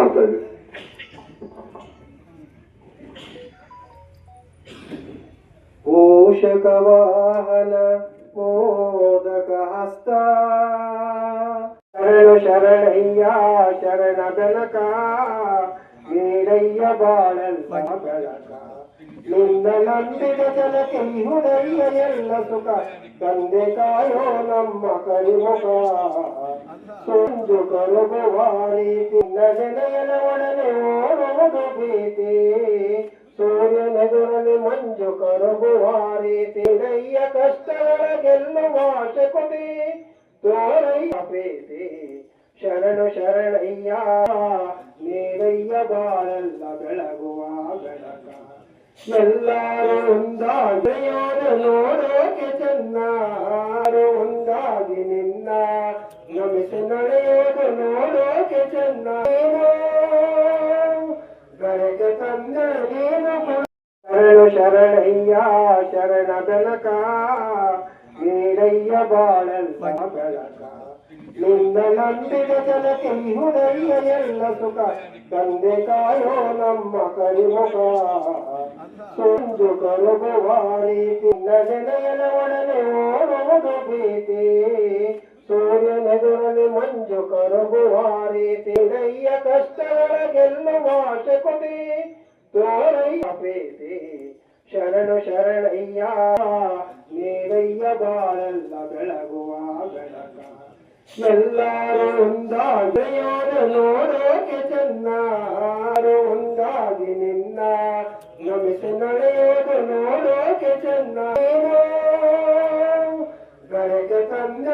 ಮಾಡ್ತಾ ಇದ್ದೀವಿ ಪೋಷಕ ವಾಹನ ಮೋದಕ ಹಸ್ತ ಶರಣ ಶರಣಯ್ಯ ಶರಣ ಬೆನಕ ನೀಡಯ್ಯ ಬಾಳಲ್ಲ ಬೆಳಕ ನಿನ್ನ ನಂಬಿದ ಜನಕ್ಕೆ ಹುಡಯ್ಯ ಎಲ್ಲ ಸುಖ ತಂದೆ ಕಾಯೋ ನಮ್ಮ ಕರಿಮುಖ ಸೊಂದು ಕರುಗುವ ರೀತಿ ನಜನೆಯನ ಒಡನೆ ಓಡುವುದು ಭೀತಿ ಸೂರ್ಯನೆದುರಲ್ಲಿ ಮಂಜು ಕರಗುವ ರೀತಿ ನಯ್ಯ ಕಷ್ಟಗಳ ಗೆಲ್ಲುವ ಶಕುತಿ ತೋರಯ್ಯ ಪ್ರೀತಿ ಶರಣು ಶರಣಯ್ಯ ಎಲ್ಲ ಸುಖ. ತಂದೆ ಕಾಯೋ ನಮ್ಮ ಕಲಿಮುಖ ಸೊಂದು ಕರುಗುವ ರೀತಿ ನಜನೆಯನ ಒಡನೆ ಓಡುವುದು ಭೀತಿ ಸೂರ್ಯನೆದುರಲ್ಲಿ ಮಂಜು ಕರಗುವ ರೀತಿ. ನಯ್ಯ ಕಷ್ಟಗಳ ಗೆಲ್ಲುವ ಶಕುತಿ ತೋರಯ್ಯ ಪ್ರೀತಿ. ಶರಣು ಶರಣಯ್ಯ. ನೀರಯ್ಯ ಬಾಳೆಲ್ಲ ಬೆಳಗುವ ಬೆಳಕ. ಎಲ್ಲರೂ ಒಂದಾಗಿಯೋರು ನೋಡೋಕೆ ಚೆನ್ನಾರು ಒಂದಾಗಿ ನಿನ್ನ. ನಮಿಸಿ ನಡೆಯೋದು ನೋಡೋಕೆ ಚೆನ್ನ ಗರಗೆ ತಂದ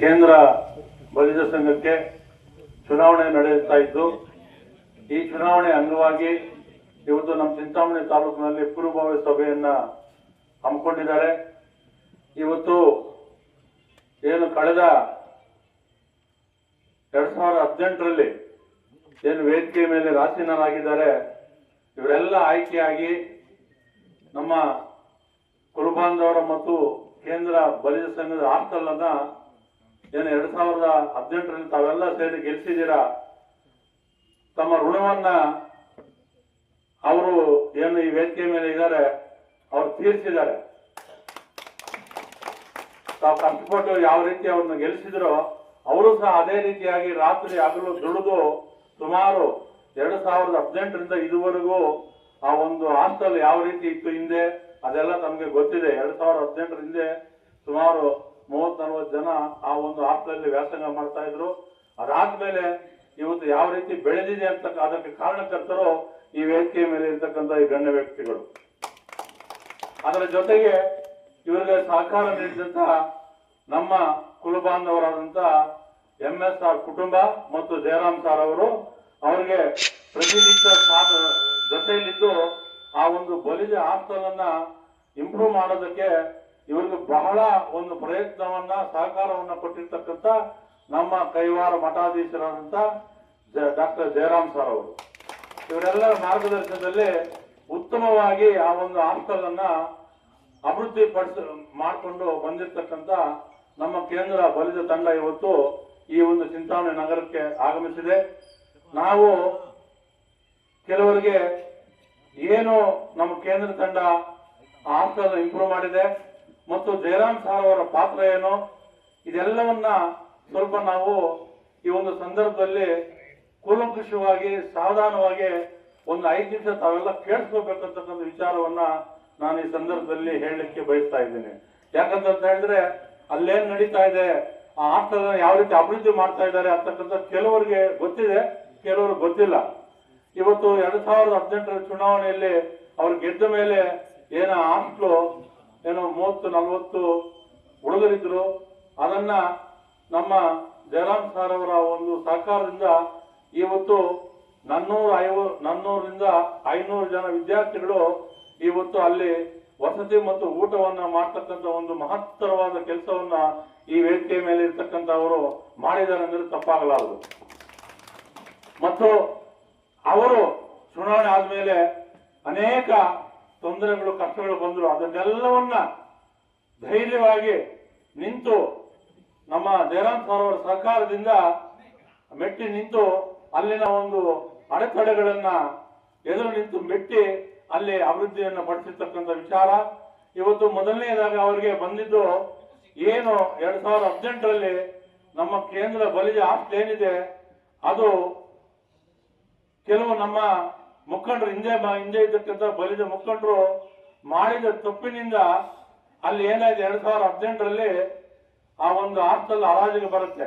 ಕೇಂದ್ರ ಬಲಿಜ ಸಂಘಕ್ಕೆ ಚುನಾವಣೆ ನಡೆಯುತ್ತಾ ಇದ್ದು, ಈ ಚುನಾವಣೆ ಅಂಗವಾಗಿ ಇವತ್ತು ನಮ್ಮ ಚಿಂತಾಮಣಿ ತಾಲೂಕಿನಲ್ಲಿ ಪೂರ್ವಭಾವಿ ಸಭೆಯನ್ನ ಹಮ್ಮಿಕೊಂಡಿದ್ದಾರೆ. ಇವತ್ತು ಏನು ಕಳೆದ ಎರಡ್ ಸಾವಿರದ ಹದಿನೆಂಟರಲ್ಲಿ ಏನು ವೇದಿಕೆ ಮೇಲೆ ರಾಸೀನರಾಗಿದ್ದಾರೆ ಇವರೆಲ್ಲ ಆಯ್ಕೆಯಾಗಿ ನಮ್ಮ ಕುರುಬಾಂಧವರ ಮತ್ತು ಕೇಂದ್ರ ಬಲಿಜ ಸಂಘದ ಹಾಸ್ಟೆಲ್ ಏನು ಎರಡ್ ಸಾವಿರದ ಹದಿನೆಂಟರಲ್ಲಿ ತಾವೆಲ್ಲ ಸೇರಿ ಗೆಲ್ಸಿದ್ದೀರಾ ತಮ್ಮ ಋಣವನ್ನ ಅವರು ಏನು ಈ ವೇದಿಕೆ ಮೇಲೆ ಇದ್ದಾರೆ, ಅವ್ರು ತೀರಿಸಿದ್ದಾರೆ. ತಾವು ಕಷ್ಟಪಟ್ಟು ಯಾವ ರೀತಿ ಅವ್ರನ್ನ ಗೆಲ್ಲಿಸಿದ್ರೋ ಅವರು ಸಹ ಅದೇ ರೀತಿಯಾಗಿ ರಾತ್ರಿ ಹಗಲು ದುಡಿದು ಸುಮಾರು ಎರಡು ಸಾವಿರದ ಹದಿನೆಂಟರಿಂದ ಇದುವರೆಗೂ ಆ ಒಂದು ಹಾಸ್ಟೆಲ್ ಯಾವ ರೀತಿ ಇತ್ತು ಹಿಂದೆ, ಅದೆಲ್ಲ ತಮಗೆ ಗೊತ್ತಿದೆ. ಎರಡು ಸಾವಿರದ ಹದಿನೆಂಟರ ಹಿಂದೆ ಸುಮಾರು ಮೂವತ್ ನಲ್ವತ್ತು ಜನ ಆ ಒಂದು ಹಾಸ್ಟೆಲ್ ವ್ಯಾಸಂಗ ಮಾಡ್ತಾ ಇದ್ರು. ಅದಾದ್ಮೇಲೆ ಇವತ್ತು ಯಾವ ರೀತಿ ಬೆಳೆದಿದೆ ಅಂತ ಅದಕ್ಕೆ ಕಾರಣಕರ್ತರು ಈ ವೇದಿಕೆಯ ಮೇಲೆ ಇರ್ತಕ್ಕಂಥ ಈ ಗಣ್ಯ ವ್ಯಕ್ತಿಗಳು. ಅದರ ಜೊತೆಗೆ ಇವರಿಗೆ ಸಹಕಾರ ನೀಡಿದಂತ ನಮ್ಮ ಕುಲಬಾಂಧವರಾದಂತ ಎಂ ಎಸ್ ಆರ್ ಕುಟುಂಬ ಮತ್ತು ಜಯರಾಮ್ ಸಾರ್ ಅವರು ಅವರಿಗೆ ಪ್ರತಿನಿತ್ಯ ಜೊತೆಯಲ್ಲಿದ್ದು ಆ ಒಂದು ಬಲಿಜ ಹಾಸ್ಟೆಲ್ ಇಂಪ್ರೂವ್ ಮಾಡೋದಕ್ಕೆ ಇವರಿಗೆ ಬಹಳ ಒಂದು ಪ್ರಯತ್ನವನ್ನ, ಸಹಕಾರವನ್ನ ಕೊಟ್ಟಿರ್ತಕ್ಕಂಥ ನಮ್ಮ ಕೈವಾರ ಮಠಾಧೀಶರಾದಂತ ಡಾಕ್ಟರ್ ಜಯರಾಮ್ ಸರ್ ಅವರು. ಇವರೆಲ್ಲರ ಮಾರ್ಗದರ್ಶನದಲ್ಲಿ ಉತ್ತಮವಾಗಿ ಆ ಒಂದು ಹಾಸ್ಟೆಲ್ ಅಭಿವೃದ್ಧಿ ಪಡಿಸ ಮಾಡಿಕೊಂಡು ಬಂದಿರತಕ್ಕಂತ ನಮ್ಮ ಕೇಂದ್ರ ಬಲಿದ ತಂಡ ಇವತ್ತು ಈ ಒಂದು ಚಿಂತಾಮಣಿ ನಗರಕ್ಕೆ ಆಗಮಿಸಿದೆ. ನಾವು ಕೆಲವರಿಗೆ ಏನು ನಮ್ಮ ಕೇಂದ್ರ ತಂಡ ಹಾಸ್ಟೆಲ್ ಇಂಪ್ರೂವ್ ಮಾಡಿದೆ ಮತ್ತು ಜಯರಾಮ್ ಸಾರ್ ಅವರ ಪಾತ್ರ ಏನು, ಇದೆಲ್ಲವನ್ನ ಸ್ವಲ್ಪ ನಾವು ಈ ಒಂದು ಸಂದರ್ಭದಲ್ಲಿ ಕೂಲಂಕುಷವಾಗಿ, ಸಾವಧಾನವಾಗಿ ಒಂದು ಐದು ನಿಮಿಷ ತಾವೆಲ್ಲ ಕೇಳಿಸ್ಕೋಬೇಕಂತಕ್ಕಂಥ ವಿಚಾರವನ್ನ ನಾನು ಈ ಸಂದರ್ಭದಲ್ಲಿ ಹೇಳಲಿಕ್ಕೆ ಬಯಸ್ತಾ ಇದ್ದೇನೆ. ಯಾಕಂತ ಹೇಳಿದ್ರೆ, ಅಲ್ಲೇನ್ ನಡೀತಾ ಇದೆ? ಆ ಆಟದ ಯಾವ ರೀತಿ ಅಭಿವೃದ್ಧಿ ಮಾಡ್ತಾ ಇದ್ದಾರೆ ಅಂತಕ್ಕಂಥ ಕೆಲವರಿಗೆ ಗೊತ್ತಿದೆ ಕೆಲವರು ಗೊತ್ತಿಲ್ಲ. ಇವತ್ತು ಎರಡ್ ಸಾವಿರದ ಹದಿನೆಂಟರ ಚುನಾವಣೆಯಲ್ಲಿ ಅವ್ರು ಗೆದ್ದ ಮೇಲೆ ಏನ ಆಸ್ಟ್ಲು ಏನೋ ಮೂವತ್ತು, ನಲವತ್ತು ಹುಡುಗರಿದ್ರು. ಅದನ್ನ ನಮ್ಮ ಜಯರಾಮ್ ಸರ್ ಅವರ ಒಂದು ಸಹಕಾರದಿಂದ ಇವತ್ತು ನನ್ನೂರ ಐವ ನನ್ನೂರಿಂದ ಐನೂರು ಜನ ವಿದ್ಯಾರ್ಥಿಗಳು ಇವತ್ತು ಅಲ್ಲಿ ವಸತಿ ಮತ್ತು ಊಟವನ್ನ ಮಾಡ್ತಕ್ಕಂಥ ಒಂದು ಮಹತ್ತರವಾದ ಕೆಲಸವನ್ನ ಈ ವೇದಿಕೆ ಮೇಲೆ ಇರ್ತಕ್ಕಂಥ ಅವರು ಮಾಡಿದ್ದಾರೆ ಅಂದ್ರೆ ತಪ್ಪಾಗಲಾರದು. ಮತ್ತು ಅವರು ಚುನಾವಣೆ ಆದ್ಮೇಲೆ ಅನೇಕ ತೊಂದರೆಗಳು, ಕಷ್ಟಗಳು ಬಂದರು. ಅದನ್ನೆಲ್ಲವನ್ನ ಧೈರ್ಯವಾಗಿ ನಿಂತು ನಮ್ಮ ಜಯರಾಮ್ ಸರ್ ಸರ್ಕಾರದಿಂದ ಮೆಟ್ಟಿ ನಿಂತು ಅಲ್ಲಿನ ಒಂದು ಅಡೆತಡೆಗಳನ್ನ ಎದುರು ನಿಂತು ಮೆಟ್ಟಿ ಅಲ್ಲಿ ಅಭಿವೃದ್ಧಿಯನ್ನು ಪಡಿಸಿರ್ತಕ್ಕಂಥ ವಿಚಾರ. ಇವತ್ತು ಮೊದಲನೇದಾಗಿ ಅವರಿಗೆ ಬಂದಿದ್ದು ಏನು ಎರಡ್ ಸಾವಿರದ ಹದಿನೆಂಟರಲ್ಲಿ ನಮ್ಮ ಕೇಂದ್ರ ಬಲಿಜ ಆಸ್ತಿ ಏನಿದೆ, ಅದು ಕೆಲವು ನಮ್ಮ ಮುಖಂಡರು, ಹಿಂದೆ ಹಿಂದೆ ಇದ್ದಕ್ಕಂಥ ಬಲಿಜ ಮುಖಂಡರು ಮಾಡಿದ ತಪ್ಪಿನಿಂದ ಅಲ್ಲಿ ಏನಾಯ್ತು, ಎರಡ್ ಸಾವಿರದ ಹದಿನೆಂಟರಲ್ಲಿ ಆ ಒಂದು ಆಸ್ತಲ್ಲಿ ಹರಾಜಿಗೆ ಬರುತ್ತೆ.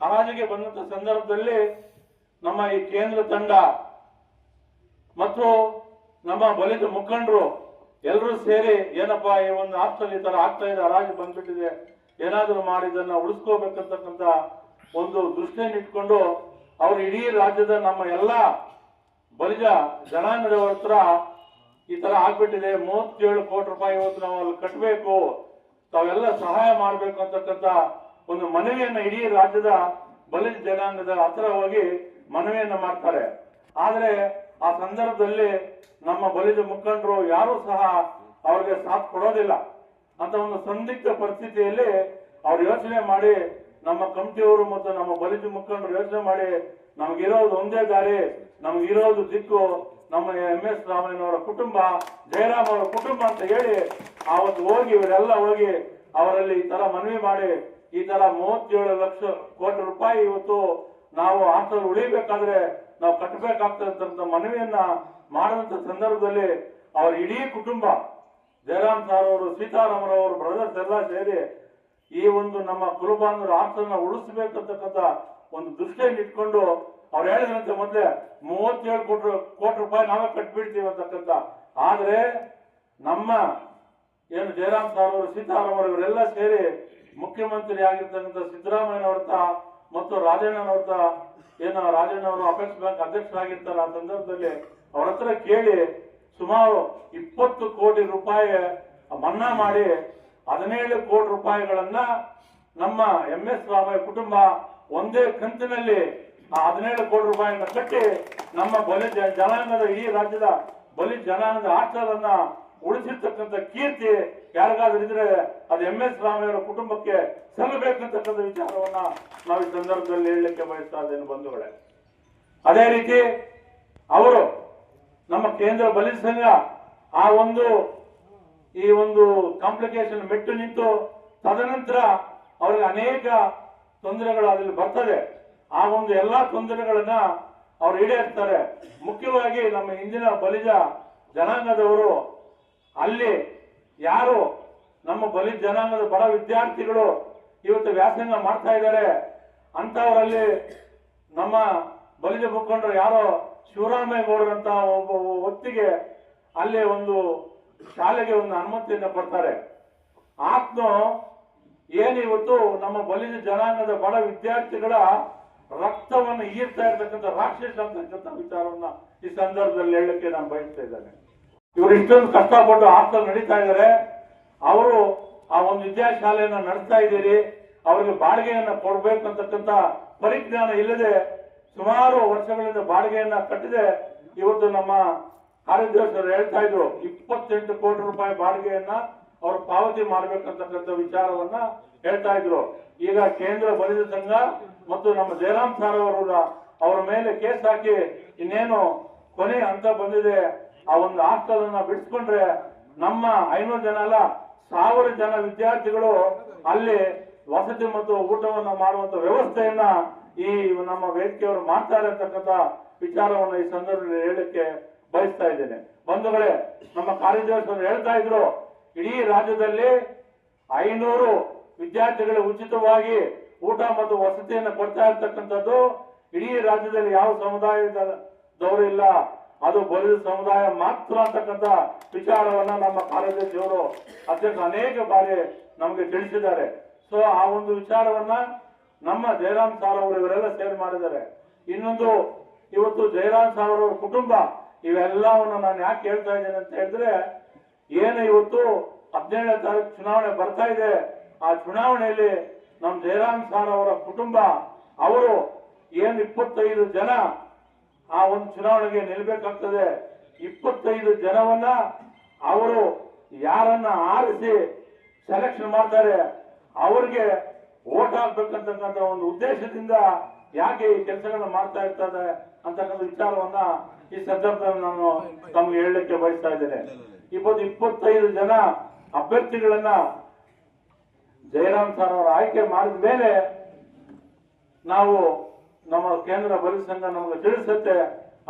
ಹರಾಜಿಗೆ ಬಂದಂತ ಸಂದರ್ಭದಲ್ಲಿ ನಮ್ಮ ಈ ಕೇಂದ್ರ ತಂಡ ಮತ್ತು ನಮ್ಮ ಬಲಿತ ಮುಖಂಡರು ಎಲ್ಲರೂ ಸೇರಿ ಏನಪ್ಪಾ ಈ ಒಂದು ಆಪ್ತಲ್ಲಿ ಈ ತರ ಆಗ್ತಾ ಇದೆ, ಹರಾಜು ಬಂದ್ಬಿಟ್ಟಿದೆ, ಏನಾದರೂ ಮಾಡಿ ಇದನ್ನ ಉಳಿಸ್ಕೋಬೇಕಂತಕ್ಕಂತ ಒಂದು ದೃಷ್ಟಿಯನ್ನು ಇಟ್ಕೊಂಡು ಅವರು ಇಡೀ ರಾಜ್ಯದ ನಮ್ಮ ಎಲ್ಲ ಬಲಿಜ ಜನಾಂಗದವರ ಹತ್ರ ಈ ತರ ಆಗ್ಬಿಟ್ಟಿದೆ, ಮೂವತ್ತೇಳು ಕೋಟಿ ರೂಪಾಯಿ ಇವತ್ತು ನಾವು ಅಲ್ಲಿ ಕಟ್ಟಬೇಕು ತಾವೆಲ್ಲ ಸಹಾಯ ಮಾಡಬೇಕು ಅಂತಕ್ಕಂತ ಒಂದು ಮನವಿಯನ್ನ ಇಡೀ ರಾಜ್ಯದ ಬಲಿಜ ಜನಾಂಗದ ಹತ್ರ ಹೋಗಿ ಮನವಿಯನ್ನ ಮಾಡ್ತಾರೆ. ಆದ್ರೆ ಆ ಸಂದರ್ಭದಲ್ಲಿ ನಮ್ಮ ಬಲಿಜ ಮುಖಂಡರು ಯಾರು ಸಹ ಅವ್ರಿಗೆ ಸಾಥ್ ಕೊಡೋದಿಲ್ಲ ಅಂತ ಒಂದು ಸಂದಿಗ್ಧ ಪರಿಸ್ಥಿತಿಯಲ್ಲಿ ಅವ್ರು ಯೋಚನೆ ಮಾಡಿ ನಮ್ಮ ಕಮಿಟಿಯವರು ಮತ್ತು ನಮ್ಮ ಬಲಿಜ ಮುಖಂಡರು ಯೋಚನೆ ಮಾಡಿ ನಮ್ಗಿರೋದು ಒಂದೇ ದಾರಿ, ನಮ್ಗಿರೋದು ದಿಕ್ಕು, ನಮ್ಮ ಎಂ ಎಸ್ ರಾಮಯ್ಯನವರ ಕುಟುಂಬ, ಜಯರಾಮ್ ಅವರ ಕುಟುಂಬ ಅಂತ ಹೇಳಿ ಆವತ್ತು ಹೋಗಿ ಇವರೆಲ್ಲ ಹೋಗಿ ಅವರಲ್ಲಿ ಈ ತರ ಮನವಿ ಮಾಡಿ ಈ ತರ ಮೂವತ್ತೇಳು ಲಕ್ಷ ಕೋಟಿ ರೂಪಾಯಿ ಇವತ್ತು ನಾವು ಹಾಸ್ಟೆಲ್ ಉಳಿಬೇಕಾದ್ರೆ ನಾವು ಕಟ್ಟಬೇಕಾಗ್ತಕ್ಕಂಥ ಮನವಿಯನ್ನ ಮಾಡಿದಂತ ಸಂದರ್ಭದಲ್ಲಿ ಅವರ ಇಡೀ ಕುಟುಂಬ, ಜಯರಾಮ್ ಸಾರ್ ಅವರು ಸೀತಾರಾಮರವರು ಬ್ರದರ್ಸ್ ಎಲ್ಲ ಸೇರಿ ಈ ಒಂದು ನಮ್ಮ ಕುರುಬಾಂಧವರು ಹಾಸ್ಟೆಲ್ನ ಉಳಿಸಬೇಕಂತಕ್ಕಂಥ ಒಂದು ದೃಷ್ಟಿಯನ್ನು ಇಟ್ಕೊಂಡು ಅವ್ರು ಹೇಳಿದ್ರಂತೆ ಮೊದಲೇ ಮೂವತ್ತೇಳು ಕೋಟಿ ಕೋಟಿ ರೂಪಾಯಿ ನಾವೇ ಕಟ್ಬಿಡ್ತೀವಿ ಅಂತಕ್ಕಂಥ. ಆದ್ರೆ ನಮ್ಮ ಏನು ಜಯರಾಮ್ ಸಾರ್ ಅವರು ಸೀತಾರಾಮ್ ಇವರೆಲ್ಲ ಸೇರಿ ಮುಖ್ಯಮಂತ್ರಿ ಆಗಿರ್ತಕ್ಕಂಥ ಸಿದ್ದರಾಮಯ್ಯ ಹತ್ರ ಮತ್ತು ರಾಜಣ್ಣನವ್ರದ ಏನು, ರಾಜಣ್ಣವರು ಅಪೆಕ್ಸ್ ಬ್ಯಾಂಕ್ ಅಧ್ಯಕ್ಷರಾಗಿರ್ತಾರೆ ಆ ಸಂದರ್ಭದಲ್ಲಿ ಅವ್ರ ಹತ್ರ ಕೇಳಿ ಸುಮಾರು ಇಪ್ಪತ್ತು ಕೋಟಿ ರೂಪಾಯಿ ಮನ್ನಾ ಮಾಡಿ ಹದಿನೇಳು ಕೋಟಿ ರೂಪಾಯಿಗಳನ್ನ ನಮ್ಮ ಎಂ ಎಸ್ ರಾಮಯ್ಯ ಕುಟುಂಬ ಒಂದೇ ಕಂತಿನಲ್ಲಿ ಆ ಹದಿನೇಳು ಕೋಟಿ ರೂಪಾಯಿಯನ್ನು ಕಟ್ಟಿ ನಮ್ಮ ಬಲಿ ಜನಾಂಗದ ಈ ರಾಜ್ಯದ ಬಲಿ ಜನಾಂಗದ ಆಟಗಳನ್ನ ಉಳಿಸಿರ್ತಕ್ಕಂಥ ಕೀರ್ತಿ ಯಾರಿಗಾದ್ರೂ ಇದ್ರೆ ಅದು ಎಂ ಎಸ್ ರಾಮಯ್ಯವರ ಕುಟುಂಬಕ್ಕೆ ಸಲ್ಲಬೇಕಂತಕ್ಕಂಥ ವಿಚಾರವನ್ನ ನಾವು ಈ ಸಂದರ್ಭದಲ್ಲಿ ಹೇಳಲಿಕ್ಕೆ ಬಯಸ್ತಾ ಇದ್ದೇನೆ ಬಂಧುಗಳೇ. ಅದೇ ರೀತಿ ಅವರು ನಮ್ಮ ಕೇಂದ್ರ ಬಲಿತ ಸಂಘ ಆ ಒಂದು, ಈ ಒಂದು ಕಾಂಪ್ಲಿಕೇಶನ್ ಮೆಟ್ಟು ನಿಂತು ತದನಂತರ ಅವರಿಗೆ ಅನೇಕ ತೊಂದರೆಗಳು ಅದರಲ್ಲಿ ಬರ್ತದೆ. ಆ ಒಂದು ಎಲ್ಲಾ ತೊಂದರೆಗಳನ್ನ ಅವ್ರು ಈಡೇರ್ತಾರೆ. ಮುಖ್ಯವಾಗಿ ನಮ್ಮ ಹಿಂದಿನ ಬಲಿಜ ಜನಾಂಗದವರು ಅಲ್ಲಿ ಯಾರು ನಮ್ಮ ಬಲಿ ಜನಾಂಗದ ಬಡ ವಿದ್ಯಾರ್ಥಿಗಳು ಇವತ್ತು ವ್ಯಾಸಂಗ ಮಾಡ್ತಾ ಇದ್ದಾರೆ ಅಂತವರಲ್ಲಿ ನಮ್ಮ ಬಲಿಜ ಮುಖಂಡರು ಯಾರೋ ಶಿವರಾಮೇಗೌಡರಂತ ಒಬ್ಬ ವ್ಯಕ್ತಿಗೆ ಅಲ್ಲಿ ಒಂದು ಶಾಲೆಗೆ ಒಂದು ಅನುಮತಿಯನ್ನು ಕೊಡ್ತಾರೆ. ಏನು ಇವತ್ತು ನಮ್ಮ ಬಲಿಜ ಜನಾಂಗದ ಬಡ ವಿದ್ಯಾರ್ಥಿಗಳ ರಕ್ತವನ್ನು ಈರ್ತಾ ಇರ್ತಕ್ಕಂಥ ರಾಕ್ಷಸ ಅಂತಕ್ಕಂಥ ವಿಚಾರವನ್ನ ಈ ಸಂದರ್ಭದಲ್ಲಿ ಹೇಳಕ್ಕೆ ನಾನು ಬಯಸ್ತಾ ಇದ್ದೇನೆ. ಇವರು ಇಷ್ಟೊಂದು ಕಷ್ಟಪಟ್ಟು ಹಾಸ್ಟೆಲ್ ನಡೀತಾ ಇದ್ದಾರೆ ಅವರು ಆ ಒಂದು ವಿದ್ಯಾಶಾಲೆಯನ್ನ ನಡೆಸ್ತಾ ಇದ್ದೀರಿ. ಅವರಿಗೆ ಬಾಡಿಗೆಯನ್ನ ಕೊಡಬೇಕು ಪರಿಜ್ಞಾನ ಇಲ್ಲದೆ ಸುಮಾರು ವರ್ಷಗಳಿಂದ ಬಾಡಿಗೆಯನ್ನ ಕಟ್ಟಿದೆ. ಇವತ್ತು ನಮ್ಮ ಆರೋಗ್ಯವರು ಹೇಳ್ತಾ ಇದ್ರು, ಇಪ್ಪತ್ತೆಂಟು ಕೋಟಿ ರೂಪಾಯಿ ಬಾಡಿಗೆಯನ್ನ ಅವರು ಪಾವತಿ ಮಾಡಬೇಕಂತಕ್ಕಂಥ ವಿಚಾರವನ್ನ ಹೇಳ್ತಾ ಇದ್ರು. ಈಗ ಕೇಂದ್ರ ಬಲಿದ ಸಂಘ ಮತ್ತು ನಮ್ಮ ಜಯರಾಮ್ ಸಾರ್ ಅವರ ಮೇಲೆ ಕೇಸ್ ಹಾಕಿ ಇನ್ನೇನು ಕೊನೆ ಹಂತ ಬಂದಿದೆ. ಆ ಒಂದು ಹಾಸ್ಟೆಲ್ ಅನ್ನ ಬಿಡಿಸ್ಕೊಂಡ್ರೆ ನಮ್ಮ ಐನೂರು ಜನ ಅಲ್ಲ, ಸಾವಿರ ಜನ ವಿದ್ಯಾರ್ಥಿಗಳು ಅಲ್ಲಿ ವಸತಿ ಮತ್ತು ಊಟವನ್ನು ಮಾಡುವಂತ ವ್ಯವಸ್ಥೆಯನ್ನ ಈ ನಮ್ಮ ವೇದಿಕೆಯವರು ಮಾಡ್ತಾರೆ ಅಂತಕ್ಕಂಥ ವಿಚಾರವನ್ನು ಈ ಸಂದರ್ಭದಲ್ಲಿ ಹೇಳಕ್ಕೆ ಬಯಸ್ತಾ ಇದ್ದೇನೆ. ಬಂಧುಗಳೇ, ನಮ್ಮ ಕಾರ್ಯದರ್ಶಿ ಹೇಳ್ತಾ ಇದ್ರು, ಇಡೀ ರಾಜ್ಯದಲ್ಲಿ ಐನೂರು ವಿದ್ಯಾರ್ಥಿಗಳು ಉಚಿತವಾಗಿ ಊಟ ಮತ್ತು ವಸತಿಯನ್ನು ಕೊಡ್ತಾ ಇರ್ತಕ್ಕಂಥದ್ದು ಇಡೀ ರಾಜ್ಯದಲ್ಲಿ ಯಾವ ಸಮುದಾಯದವರು ಇಲ್ಲ. ಅದು ಬಲಿದ ಸಮುದಾಯ ಮಾತ್ರ ಅಂತಕ್ಕಂಥ ವಿಚಾರವನ್ನ ನಮ್ಮ ಕಾರ್ಯದರ್ಶಿಯವರು ಅಧ್ಯಕ್ಷ ಅನೇಕ ಬಾರಿ ನಮಗೆ ತಿಳಿಸಿದ್ದಾರೆ. ಸೊ ಆ ಒಂದು ವಿಚಾರವನ್ನ ನಮ್ಮ ಜಯರಾಮ್ ಸಾರ್ ಅವರು ಇವರೆಲ್ಲ ಸೇರ್ ಮಾಡಿದ್ದಾರೆ. ಇನ್ನೊಂದು, ಇವತ್ತು ಜಯರಾಮ್ ಸಾರ್ ಅವರ ಕುಟುಂಬ, ಇವೆಲ್ಲವನ್ನು ನಾನು ಯಾಕೆ ಹೇಳ್ತಾ ಇದ್ದೇನೆ ಅಂತ ಹೇಳಿದ್ರೆ, ಏನು ಇವತ್ತು ಹದಿನೇಳನೇ ತಾರೀಕು ಚುನಾವಣೆ ಬರ್ತಾ ಇದೆ, ಆ ಚುನಾವಣೆಯಲ್ಲಿ ನಮ್ಮ ಜಯರಾಮ್ ಸಾರ್ ಅವರ ಕುಟುಂಬ, ಅವರು ಏನು ಇಪ್ಪತ್ತೈದು ಜನ ಆ ಒಂದು ಚುನಾವಣೆಗೆ ನಿಲ್ಬೇಕಾಗ್ತದೆ. ಇಪ್ಪತ್ತೈದು ಜನವನ್ನ ಅವರು ಯಾರನ್ನ ಆರಿಸಿ ಸೆಲೆಕ್ಷನ್ ಮಾಡ್ತಾರೆ, ಅವರಿಗೆ ಓಟ್ ಹಾಕ್ಬೇಕಂತಕ್ಕಂಥ ಒಂದು ಉದ್ದೇಶದಿಂದ ಯಾಕೆ ಈ ಕೆಲಸಗಳನ್ನ ಮಾಡ್ತಾ ಇರ್ತದೆ ಅಂತಕ್ಕಂಥ ವಿಚಾರವನ್ನ ಈ ಸಂದರ್ಭದಲ್ಲಿ ನಾನು ತಮ್ಗೆ ಹೇಳಲಿಕ್ಕೆ ಬಯಸ್ತಾ ಇದ್ದೇನೆ. ಇಪ್ಪತ್ತು, ಇಪ್ಪತ್ತೈದು ಜನ ಅಭ್ಯರ್ಥಿಗಳನ್ನ ಜಯರಾಮ್ ಸರ್ ಅವರು ಆಯ್ಕೆ ಮಾಡಿದ ಮೇಲೆ ನಾವು ನಮ್ಮ ಕೇಂದ್ರ ಬಲಿ ಸಂಘ ನಮಗೆ ತಿಳಿಸುತ್ತೆ,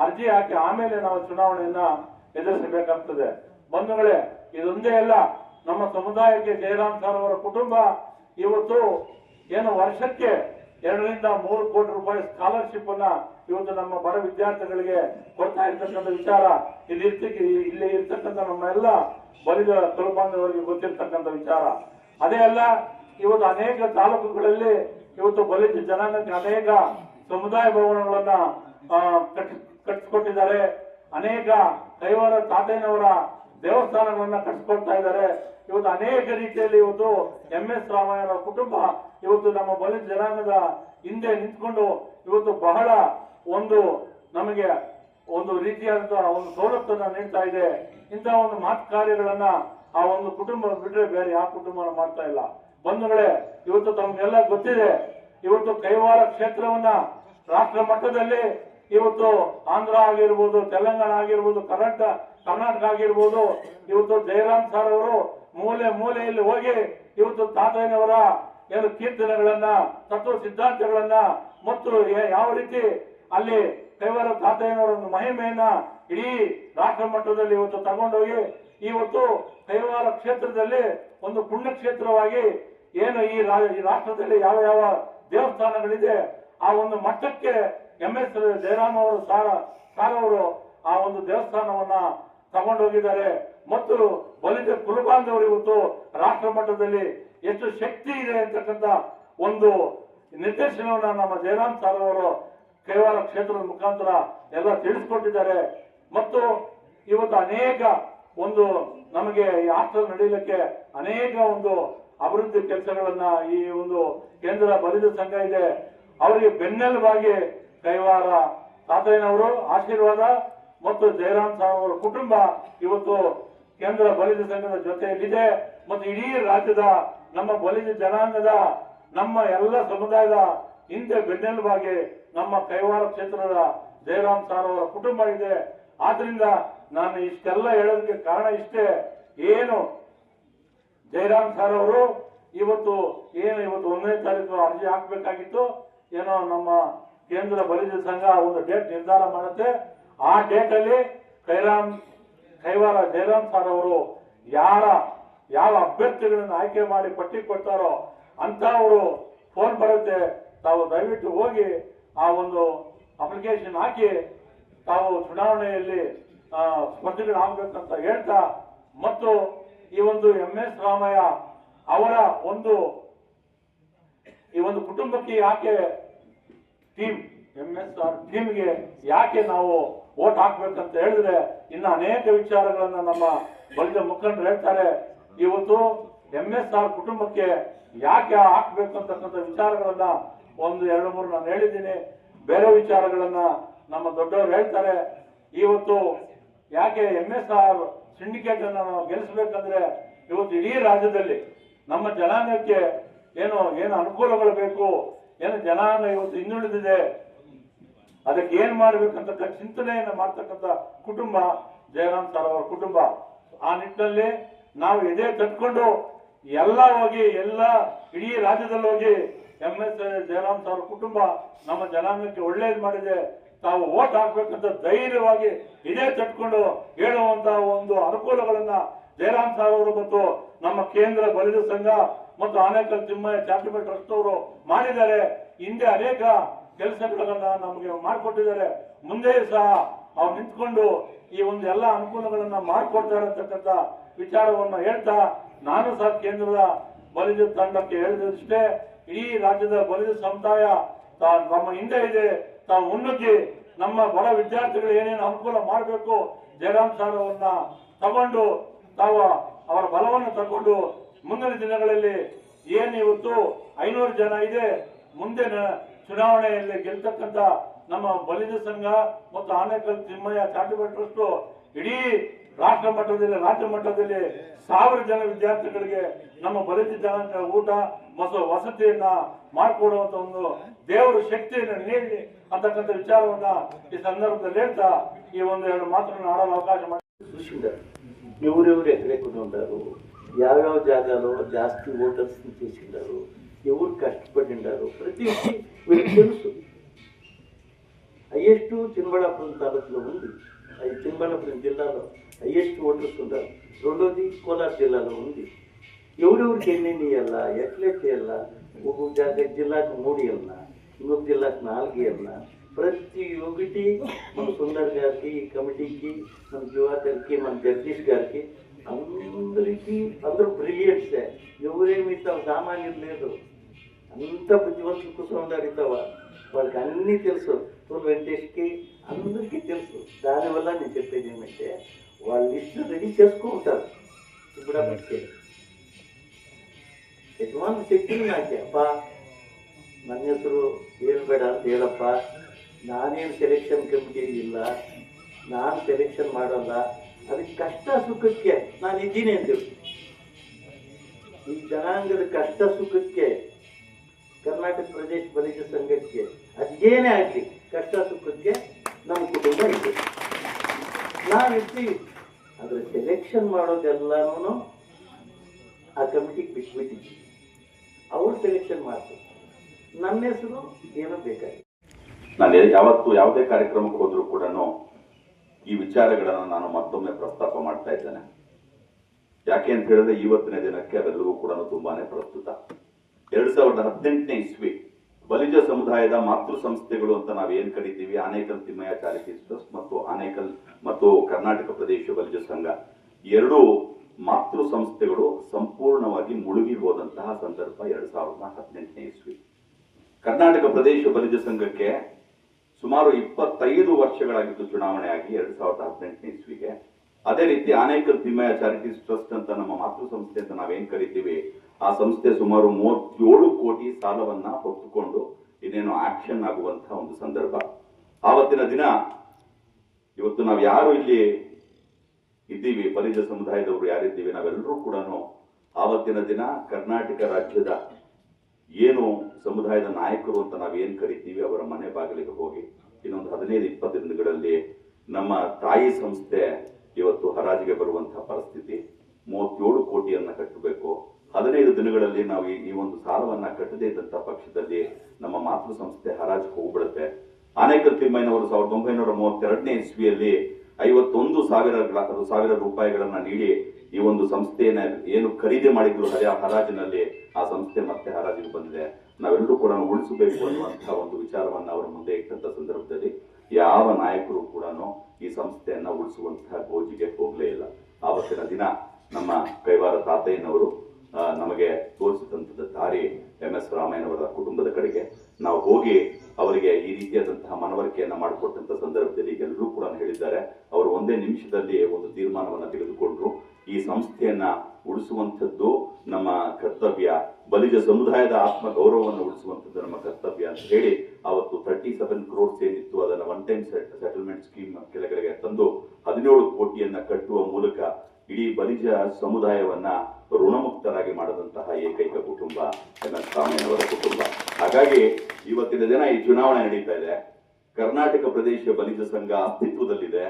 ಅರ್ಜಿ ಹಾಕಿ ಆಮೇಲೆ ನಾವು ಚುನಾವಣೆಯನ್ನ ಎದುರಿಸಬೇಕಾಗ್ತದೆ. ಬಂಧುಗಳೇ, ಇದೊಂದೇ ಅಲ್ಲ, ನಮ್ಮ ಸಮುದಾಯಕ್ಕೆ ಜಯರಾಮ್ ಸರ್ ಅವರ ಕುಟುಂಬ ಇವತ್ತು ಏನು ವರ್ಷಕ್ಕೆ ಎರಡರಿಂದ ಮೂರು ಕೋಟಿ ರೂಪಾಯಿ ಸ್ಕಾಲರ್ಶಿಪ್ ಅನ್ನ ಇವತ್ತು ನಮ್ಮ ಬಡ ವಿದ್ಯಾರ್ಥಿಗಳಿಗೆ ಕೊಡ್ತಾ ಇರ್ತಕ್ಕಂಥ ವಿಚಾರ ಇಲ್ಲಿ ಇರ್ತಕ್ಕೆ ಇಲ್ಲಿ ಇರ್ತಕ್ಕಂಥ ನಮ್ಮ ಎಲ್ಲ ಬಲಿದ ಕುಲಬಾಂಧವರಿಗೆ ಗೊತ್ತಿರ್ತಕ್ಕಂಥ ವಿಚಾರ. ಅದೇ ಅಲ್ಲ, ಇವತ್ತು ಅನೇಕ ತಾಲೂಕುಗಳಲ್ಲಿ ಇವತ್ತು ಬಲಿತ ಜನಾಂಗಕ್ಕೆ ಅನೇಕ ಸಮುದಾಯ ಭವನಗಳನ್ನ ಕಟ್ಟಿಸ್ಕೊಟ್ಟಿದ್ದಾರೆ. ಅನೇಕ ಕೈವಾರ ತಾತಯ್ಯನವರ ದೇವಸ್ಥಾನಗಳನ್ನ ಕಟ್ಟಿಸ್ಕೊಡ್ತಾ ಇದ್ದಾರೆ. ಇವತ್ತು ಅನೇಕ ರೀತಿಯಲ್ಲಿ ಇವತ್ತು ಎಂ ಎಸ್ ರಾಮಯ್ಯನ ಕುಟುಂಬ ಇವತ್ತು ನಮ್ಮ ಬಲಿ ಜನಾಂಗದ ಹಿಂದೆ ನಿಂತ್ಕೊಂಡು ಇವತ್ತು ಬಹಳ ಒಂದು ನಮಗೆ ಒಂದು ರೀತಿಯಾದಂತಹ ಒಂದು ಸವಲತ್ತನ್ನ ನೀಡ್ತಾ ಇದೆ. ಇಂತಹ ಒಂದು ಮಾತು ಕಾರ್ಯಗಳನ್ನ ಆ ಒಂದು ಕುಟುಂಬ ಬಿಟ್ರೆ ಬೇರೆ ಯಾವ ಕುಟುಂಬ ಮಾಡ್ತಾ ಇಲ್ಲ. ಬಂಧುಗಳೇ, ಇವತ್ತು ತಮ್ಗೆಲ್ಲ ಗೊತ್ತಿದೆ. ಇವತ್ತು ಕೈವಾರ ಕ್ಷೇತ್ರವನ್ನ ರಾಷ್ಟ್ರ ಮಟ್ಟದಲ್ಲಿ ಇವತ್ತು ಆಂಧ್ರ ಆಗಿರ್ಬೋದು, ತೆಲಂಗಾಣ ಆಗಿರ್ಬೋದು ಕರ್ನಾಟಕ ಕರ್ನಾಟಕ ಆಗಿರ್ಬೋದು, ಇವತ್ತು ಜಯರಾಮ್ ಸರ್ ಅವರು ಮೂಲೆ ಮೂಲೆಯಲ್ಲಿ ಹೋಗಿ ಇವತ್ತು ತಾತಯ್ಯನವರ ಏನು ಕೀರ್ತನೆಗಳನ್ನ, ತತ್ವ ಸಿದ್ಧಾಂತಗಳನ್ನ ಮತ್ತು ಯಾವ ರೀತಿ ಅಲ್ಲಿ ಕೈವಾರ ತಾತಯ್ಯನವರ ಒಂದು ಮಹಿಮೆಯನ್ನ ಇಡೀ ರಾಷ್ಟ್ರ ಮಟ್ಟದಲ್ಲಿ ಇವತ್ತು ತಗೊಂಡೋಗಿ ಇವತ್ತು ಕೈವಾರ ಕ್ಷೇತ್ರದಲ್ಲಿ ಒಂದು ಪುಣ್ಯ ಕ್ಷೇತ್ರವಾಗಿ ಏನು ಈ ರಾಷ್ಟ್ರದಲ್ಲಿ ಯಾವ ಯಾವ ದೇವಸ್ಥಾನಗಳಿದೆ. ಆ ಒಂದು ಮಟ್ಟಕ್ಕೆ ಎಂ ಎಸ್ ಜಯರಾಮ್ ಅವರು ಸಾರ ಸಾರವರು ಆ ಒಂದು ದೇವಸ್ಥಾನವನ್ನ ತಗೊಂಡೋಗಿದ್ದಾರೆ. ಮತ್ತು ಬಲಿತ ಕುಲಬಾಂಧವರು ಇವತ್ತು ರಾಷ್ಟ್ರ ಮಟ್ಟದಲ್ಲಿ ಎಷ್ಟು ಶಕ್ತಿ ಇದೆ ಅಂತಕ್ಕಂಥ ಒಂದು ನಿರ್ದೇಶನವನ್ನ ನಮ್ಮ ಜಯರಾಮ್ ಸಾರ್ ಅವರು ಕೈವಾರ ಕ್ಷೇತ್ರದ ಮುಖಾಂತರ ಎಲ್ಲ ತಿಳಿಸ್ಕೊಟ್ಟಿದ್ದಾರೆ. ಮತ್ತು ಇವತ್ತು ಅನೇಕ ಒಂದು ನಮಗೆ ಈ ಹಾಸ್ಟೆಲ್ ನಡೀಲಿಕ್ಕೆ ಅನೇಕ ಒಂದು ಅಭಿವೃದ್ಧಿ ಕೆಲಸಗಳನ್ನ ಈ ಒಂದು ಕೇಂದ್ರ ಬಲಿದ ಸಂಘ ಇದೆ. ಅವರಿಗೆ ಬೆನ್ನೆಲುಬಾಗಿ ಕೈವಾರ ತಾತಯ್ಯನವರು ಆಶೀರ್ವಾದ ಮತ್ತು ಜಯರಾಮ್ ಸಾಹೇಬ್ ಅವರ ಕುಟುಂಬ ಇವತ್ತು ಕೇಂದ್ರ ಬಲಿದ ಸಂಘದ ಜೊತೆಯಲ್ಲಿದೆ. ಮತ್ತು ಇಡೀ ರಾಜ್ಯದ ನಮ್ಮ ಬಲಿದ ಜನಾಂಗದ, ನಮ್ಮ ಎಲ್ಲ ಸಮುದಾಯದ ಹಿಂದೆ ಬೆನ್ನೆಲುಬಾಗಿ ನಮ್ಮ ಕೈವಾರ ಕ್ಷೇತ್ರದ ಜಯರಾಮ್ ಸಾರ್ ಅವರ ಕುಟುಂಬ ಇದೆ. ಆದ್ರಿಂದ ನಾನು ಇಷ್ಟೆಲ್ಲ ಹೇಳೋದಕ್ಕೆ ಕಾರಣ ಇಷ್ಟೇ. ಏನು ಜಯರಾಮ್ ಸರ್ ಅವರು ಇವತ್ತು ಏನು ಇವತ್ತು ಒಂದನೇ ತಾರೀಕು ಅರ್ಜಿ ಹಾಕಬೇಕಾಗಿತ್ತು, ಏನೋ ನಮ್ಮ ಕೇಂದ್ರ ಬಲಿಜ ಸಂಘ ಒಂದು ಡೇಟ್ ನಿರ್ಧಾರ ಮಾಡುತ್ತೆ. ಆ ಡೇಟ್ ಅಲ್ಲಿ ಕೈರಾಮ್, ಕೈವಾರ ಜಯರಾಮ್ ಸರ್ ಅವರು ಯಾರ, ಯಾವ ಅಭ್ಯರ್ಥಿಗಳನ್ನು ಆಯ್ಕೆ ಮಾಡಿ ಪಟ್ಟಿ ಅಂತ ಅವರು ಫೋನ್ ಬರುತ್ತೆ. ತಾವು ದಯವಿಟ್ಟು ಹೋಗಿ ಆ ಒಂದು ಅಪ್ಲಿಕೇಶನ್ ಹಾಕಿ, ತಾವು ಚುನಾವಣೆಯಲ್ಲಿ ಸ್ಪರ್ಧಿಗಳಾಗಬೇಕಂತ ಹೇಳ್ತಾ ಮತ್ತು ಈ ಒಂದು ಎಂ ಎಸ್ ರಾಮಯ್ಯ ಅವರ ಒಂದು, ಈ ಒಂದು ಕುಟುಂಬಕ್ಕೆ ಯಾಕೆ ಟೀಮ್ ಎಂ ಎಸ್ ಆರ್ ಟೀಮ್ಗೆ ಯಾಕೆ ನಾವು ವೋಟ್ ಹಾಕ್ಬೇಕಂತ ಹೇಳಿದ್ರೆ ಇನ್ನು ಅನೇಕ ವಿಚಾರಗಳನ್ನ ನಮ್ಮ ಬಲಿದ ಮುಖಂಡರು ಹೇಳ್ತಾರೆ. ಇವತ್ತು ಎಂ ಎಸ್ ಆರ್ ಕುಟುಂಬಕ್ಕೆ ಯಾಕೆ ಹಾಕ್ಬೇಕು ಅಂತಕ್ಕಂಥ ವಿಚಾರಗಳನ್ನ ಒಂದು, ಎರಡು, ಮೂರು ನಾನು ಹೇಳಿದ್ದೀನಿ. ಬೇರೆ ವಿಚಾರಗಳನ್ನ ನಮ್ಮ ದೊಡ್ಡವರು ಹೇಳ್ತಾರೆ. ಇವತ್ತು ಯಾಕೆ ಎಂ ಎಸ್ ಆರ್ ಸಿಂಡಿಕೇಟ್ ಅನ್ನ ನಾವು ಗೆಲ್ಲಿಸ್ಬೇಕಂದ್ರೆ ಇವತ್ತು ಇಡೀ ರಾಜ್ಯದಲ್ಲಿ ನಮ್ಮ ಜನಾಂಗಕ್ಕೆ ಏನು ಏನು ಅನುಕೂಲಗಳು ಬೇಕು, ಏನು ಜನಾಂಗ ಇವತ್ತು ಹಿಂದುಳಿದಿದೆ, ಅದಕ್ಕೆ ಏನ್ ಮಾಡ್ಬೇಕಂತ ಚಿಂತನೆಯನ್ನ ಮಾಡ್ತಕ್ಕಂಥ ಕುಟುಂಬ, ಜಯರಾಮ್ ಸರ್ ಅವರ ಕುಟುಂಬ. ಆ ನಿಟ್ಟಿನಲ್ಲಿ ನಾವು ಎದೆ ತಟ್ಕೊಂಡು ಎಲ್ಲ ಹೋಗಿ, ಎಲ್ಲ ಇಡೀ ರಾಜ್ಯದಲ್ಲಿ ಹೋಗಿ ಎಂ ಎಸ್ ಜಯರಾಮ್ ಸರ್ ಕುಟುಂಬ ನಮ್ಮ ಜನಾಂಗಕ್ಕೆ ಒಳ್ಳೇದು ಮಾಡಿದೆ. ತಾವು ಓಟ್ ಹಾಕ್ಬೇಕಂತ ಧೈರ್ಯವಾಗಿ ಇದೇ ತಟ್ಕೊಂಡು ಹೇಳುವಂತಹ ಒಂದು ಅನುಕೂಲಗಳನ್ನ ಜಯರಾಮ್ ಸರ್ ಅವರು ಮತ್ತು ನಮ್ಮ ಕೇಂದ್ರ ಬಲಿದ ಸಂಘ ಮತ್ತು ಆನೇಕಲ್ ತಿಮ್ಮಯ್ಯ ಚಾರಿಟಬಲ್ ಟ್ರಸ್ಟ್ ಅವರು ಮಾಡಿದ್ದಾರೆ. ಹಿಂದೆ ಅನೇಕ ಕೆಲಸಗಳನ್ನ ನಮಗೆ ಮಾಡಿಕೊಟ್ಟಿದ್ದಾರೆ. ಮುಂದೆ ಸಹ ಅವ್ರು ನಿಂತ್ಕೊಂಡು ಈ ಒಂದು ಎಲ್ಲ ಅನುಕೂಲಗಳನ್ನ ಮಾಡಿಕೊಡ್ತಾರೆ ಅಂತಕ್ಕಂಥ ವಿಚಾರವನ್ನು ಹೇಳ್ತಾ ನಾನು ಸಹ ಕೇಂದ್ರದ ಬಲಿದ ತಂಡಕ್ಕೆ ಹೇಳಿದಷ್ಟೇ, ಇಡೀ ರಾಜ್ಯದ ಬಲಿದ ಸಮುದಾಯ ನಮ್ಮ ಹಿಂದೆ ಇದೆ. ತಾವು ಮುನ್ನುಗ್ಗಿ ನಮ್ಮ ಬಡ ವಿದ್ಯಾರ್ಥಿಗಳು ಏನೇನು ಅನುಕೂಲ ಮಾಡಬೇಕು, ಜಯರಾಮ್ ಸರ್ ಅವರನ್ನ ತಗೊಂಡು, ತಾವು ಅವರ ಬಲವನ್ನು ತಗೊಂಡು ಮುಂದಿನ ದಿನಗಳಲ್ಲಿ ಏನು ಇವತ್ತು ಐನೂರು ಜನ ಇದೆ ಮುಂದೆ ಚುನಾವಣೆಯಲ್ಲಿ ಗೆಲ್ತಕ್ಕಂತ ನಮ್ಮ ಬಲಿದ ಸಂಘ ಮತ್ತು ಆನೇಕಲ್ ತಿಮ್ಮಯ್ಯ ಚಾರಿಟಬಲ್ ಟ್ರಸ್ಟ್ ಇಡೀ ರಾಷ್ಟ್ರ ಮಟ್ಟದಲ್ಲಿ, ರಾಜ್ಯ ಮಟ್ಟದಲ್ಲಿ ಸಾವಿರ ಜನ ವಿದ್ಯಾರ್ಥಿಗಳಿಗೆ ನಮ್ಮ ಬಲಿದ ಜನ ಊಟ ಮತ್ತು ವಸತಿಯನ್ನ ಮಾಡಿಕೊಡುವಂತ ಒಂದು ದೇವರ ಶಕ್ತಿಯನ್ನು ನೀಡಿ ಅಂತಕ್ಕಂಥ ವಿಚಾರವನ್ನ ಈ ಸಂದರ್ಭದಲ್ಲಿ ಹೇಳ್ತಾ ಈ ಒಂದು ಎರಡು ಮಾತನ್ನು ಆಡಲು ಅವಕಾಶ ಮಾಡಿ చూసిండారు ఎవరెవరు ఎక్కడెక్కడ ఉండారు యావ్యావ జాగాలో జాస్తి ఓటర్స్ చేసిండారు ఎవరు కష్టపడిండారు ప్రతి ఒక్కటి వీళ్ళకి తెలుసు హైయెస్ట్ చిన్నబళ్ళాపురం తాలూకులో ఉంది అది చిన్నబళ్ళాపురం జిల్లాలో హైయెస్ట్ ఓటర్స్ ఉన్నారు రెండోది కోలార్ జిల్లాలో ఉంది ఎవరెవరికి ఎన్నెన్ని ఇవ్వాలా ఎట్లే చేయాలా ఒక్కొక్క జాగా జిల్లాకు మూడు ఇవ్వాలన్నా నొప్పిల్ల నాలుగు ఏళ్ళ ప్రతి ఒక్కటి మన సుందర్ గారికి ఈ కమిటీకి మన యువతకి మన జగదీష్ గారికి అందరికీ అందరూ బ్రిలియన్సే ఎవరేమి ఇస్తావు? సామాన్యం లేదు. అంత బుద్ధివంతులు కూర్చొని ఉన్నారు ఇస్తావా వాళ్ళకి అన్నీ తెలుసు. తోలు వెంకటేష్కి అందరికీ తెలుసు. దానివల్ల నేను చెప్పేది ఏమంటే వాళ్ళ లిస్ట్ రెడీ చేసుకుంటారు ఇప్పుడు అప్పటికే యజమాని చెప్పింది నాకే. అబ్బా నన్ను ಹೇಳ್ಬೇಡ ಅಂತ ಹೇಳಪ್ಪ. ನಾನೇನು ಸೆಲೆಕ್ಷನ್ ಕಮಿಟಿ ಇಲ್ಲ. ನಾನು ಸೆಲೆಕ್ಷನ್ ಮಾಡಲ್ಲ. ಅದಕ್ಕೆ ಕಷ್ಟ ಸುಖಕ್ಕೆ ನಾನು ಇದ್ದೀನಿ ಅಂತ ಹೇಳಿ ಈ ಜನಾಂಗದ ಕಷ್ಟ ಸುಖಕ್ಕೆ ಕರ್ನಾಟಕ ಪ್ರದೇಶ ಬಲಿಜ ಸಂಘಕ್ಕೆ ಅದೇನೇ ಆಗಲಿ. ಕಷ್ಟ ಸುಖಕ್ಕೆ ನಮ್ಮ ಕುಟುಂಬ ಇದೆ. ನಾವಿರ್ತೀವಿ ಅದರ ಸೆಲೆಕ್ಷನ್ ಮಾಡೋದೆಲ್ಲನೂ ಆ ಕಮಿಟಿಗೆ ಬಿಟ್ಬಿಟ್ಟಿದ್ವಿ. ಅವ್ರು ಸೆಲೆಕ್ಷನ್ ಮಾಡ್ತಾರೆ. ನನ್ನ ಹೆಸರು ಏನೋ ಬೇಕಾಗಿ ನಾನು ಯಾವತ್ತು ಯಾವುದೇ ಕಾರ್ಯಕ್ರಮಕ್ಕೆ ಹೋದರೂ ಕೂಡ ಈ ವಿಚಾರಗಳನ್ನು ನಾನು ಮತ್ತೊಮ್ಮೆ ಪ್ರಸ್ತಾಪ ಮಾಡ್ತಾ ಇದ್ದೇನೆ. ಯಾಕೆ ಅಂತ ಹೇಳಿದ್ರೆ ಇವತ್ತಿನ ದಿನಕ್ಕೆ ಅವೆಲ್ಲವೂ ಕೂಡ ತುಂಬಾನೇ ಪ್ರಸ್ತುತ. ಎರಡ್ ಸಾವಿರದ ಹದಿನೆಂಟನೇ ಇಸ್ವಿ ಬಲಿಜ ಸಮುದಾಯದ ಮಾತೃ ಸಂಸ್ಥೆಗಳು ಅಂತ ನಾವು ಏನ್ ಕರಿತೀವಿ? ಆನೇಕಲ್ ತಿಮ್ಮಯ್ಯ ಚಾರಿಟಿ ಟ್ರಸ್ಟ್ ಮತ್ತು ಆನೇಕಲ್ ಮತ್ತು ಕರ್ನಾಟಕ ಪ್ರದೇಶ ಬಲಿಜ ಸಂಘ. ಎರಡೂ ಮಾತೃ ಸಂಸ್ಥೆಗಳು ಸಂಪೂರ್ಣವಾಗಿ ಮುಳುಗಿ ಹೋದಂತಹ ಸಂದರ್ಭ ಎರಡ್ ಸಾವಿರದ ಹದಿನೆಂಟನೇ ಇಸ್ವಿ. ಕರ್ನಾಟಕ ಪ್ರದೇಶ ಬಲಿಜ ಸಂಘಕ್ಕೆ ಸುಮಾರು ಇಪ್ಪತ್ತೈದು ವರ್ಷಗಳಾಗಿತ್ತು ಚುನಾವಣೆ ಆಗಿ ಎರಡ್ ಸಾವಿರದ ಹದಿನೆಂಟನೇ ಇಸ್ವಿಗೆ. ಅದೇ ರೀತಿ ಆನೇಕಲ್ ತಿಮ್ಮಯ್ಯ ಚಾರಿಟೀಸ್ ಟ್ರಸ್ಟ್ ಅಂತ ನಮ್ಮ ಮಾತೃ ಸಂಸ್ಥೆ ಅಂತ ನಾವೇನ್ ಕರಿತೀವಿ, ಆ ಸಂಸ್ಥೆ ಸುಮಾರು ಮೂವತ್ತೇಳು ಕೋಟಿ ಸಾಲವನ್ನ ಹೊತ್ತುಕೊಂಡು ಇನ್ನೇನು ಆಕ್ಷನ್ ಆಗುವಂತಹ ಒಂದು ಸಂದರ್ಭ. ಆವತ್ತಿನ ದಿನ ಇವತ್ತು ನಾವು ಯಾರು ಇಲ್ಲಿ ಇದ್ದೀವಿ ಬಲಿಜ ಸಮುದಾಯದವರು ಯಾರಿದ್ದೀವಿ ನಾವೆಲ್ಲರೂ ಕೂಡ ಆವತ್ತಿನ ದಿನ ಕರ್ನಾಟಕ ರಾಜ್ಯದ ಏನು ಸಮುದಾಯದ ನಾಯಕರು ಅಂತ ನಾವೇನ್ ಕರಿತೀವಿ ಅವರ ಮನೆ ಬಾಗಿಲಿಗೆ ಹೋಗಿ, ಇನ್ನೊಂದು ಹದಿನೈದು, ಇಪ್ಪತ್ತು ದಿನಗಳಲ್ಲಿ ನಮ್ಮ ತಾಯಿ ಸಂಸ್ಥೆ ಇವತ್ತು ಹರಾಜಿಗೆ ಬರುವಂತಹ ಪರಿಸ್ಥಿತಿ, ಮೂವತ್ತೇಳು ಕೋಟಿಯನ್ನ ಕಟ್ಟಬೇಕು. ಹದಿನೈದು ದಿನಗಳಲ್ಲಿ ನಾವು ಈ- ಒಂದು ಸಾಲವನ್ನ ಕಟ್ಟದೇ ಇದ್ದಂತ ಪಕ್ಷದಲ್ಲಿ ನಮ್ಮ ಮಾತೃ ಸಂಸ್ಥೆ ಹರಾಜು ಹೋಗ್ಬಿಡುತ್ತೆ. ಆನೇಕಲ್ ತಿಮ್ಮಯ್ಯನವರು ಸಾವಿರದ ಒಂಬೈನೂರ ಮೂವತ್ತೆರಡನೇ ಇಸ್ವಿಯಲ್ಲಿ ಐವತ್ತೊಂದು ಸಾವಿರ ಸಾವಿರ ರೂಪಾಯಿಗಳನ್ನ ನೀಡಿ ಈ ಒಂದು ಸಂಸ್ಥೆಯನ್ನ ಏನು ಖರೀದಿ ಮಾಡಿದ್ರು ಹರ, ಹರಾಜಿನಲ್ಲಿ ಆ ಸಂಸ್ಥೆ ಮತ್ತೆ ಹರಾಜಿಗೆ ಬಂದಿದೆ. ನಾವೆಲ್ಲರೂ ಕೂಡ ಉಳಿಸಬೇಕು ಅನ್ನುವಂತಹ ಒಂದು ವಿಚಾರವನ್ನು ಅವರ ಮುಂದೆ ಇಟ್ಟಂತ ಸಂದರ್ಭದಲ್ಲಿ ಯಾವ ನಾಯಕರು ಕೂಡ ಈ ಸಂಸ್ಥೆಯನ್ನ ಉಳಿಸುವಂತಹ ಗೋಜಿಗೆ ಹೋಗಲೇ ಇಲ್ಲ. ಆವತ್ತಿನ ದಿನ ನಮ್ಮ ಕೈವಾರ ತಾತಯ್ಯನವರು ನಮಗೆ ತೋರಿಸಿದಂತಹ ದಾರಿ ಎಂ ಎಸ್ ರಾಮಯ್ಯನವರ ಕುಟುಂಬದ ಕಡೆಗೆ ನಾವು ಹೋಗಿ ಅವರಿಗೆ ಈ ರೀತಿಯಾದಂತಹ ಮನವರಿಕೆಯನ್ನ ಮಾಡಿಕೊಟ್ಟಂತ ಸಂದರ್ಭದಲ್ಲಿ ಎಲ್ಲರೂ ಕೂಡ ಹೇಳಿದ್ದಾರೆ. ಅವರು ಒಂದೇ ನಿಮಿಷದಲ್ಲಿ ಒಂದು ತೀರ್ಮಾನವನ್ನ ತೆಗೆದುಕೊಂಡ್ರು. ಈ ಸಂಸ್ಥೆಯನ್ನ ಉಳಿಸುವಂಥದ್ದು ನಮ್ಮ ಕರ್ತವ್ಯ. ಬಲಿಜ ಸಮುದಾಯದ ಆತ್ಮ ಗೌರವವನ್ನು ಉಳಿಸುವಂಥದ್ದು ನಮ್ಮ ಕರ್ತವ್ಯ ಅಂತ ಹೇಳಿ ಅವತ್ತು ತರ್ಟಿ ಸೆವೆನ್ ಕ್ರೋರ್ಸ್ ಏನಿತ್ತು ಅದನ್ನು ಒನ್ ಟೈಮ್ ಸೆಟಲ್ಮೆಂಟ್ ಸ್ಕೀಮ್ ಕೆಳಗಡೆಗೆ ತಂದು ಹದಿನೇಳು ಕೋಟಿಯನ್ನ ಕಟ್ಟುವ ಮೂಲಕ ಇಡೀ ಬಲಿಜ ಸಮುದಾಯವನ್ನ ಋಣಮುಕ್ತರಾಗಿ ಮಾಡದಂತಹ ಏಕೈಕ ಕುಟುಂಬ ಎಂ ಎಸ್ ರಾಮಯ್ಯನವರ ಕುಟುಂಬ. ಹಾಗಾಗಿ ಇವತ್ತಿನ ದಿನ ಈ ಚುನಾವಣೆ ನಡೀತಾ ಇದೆ. ಕರ್ನಾಟಕ ಪ್ರದೇಶ ಬಲಿಜ ಸಂಘ ಅಸ್ತಿತ್ವದಲ್ಲಿದೆ.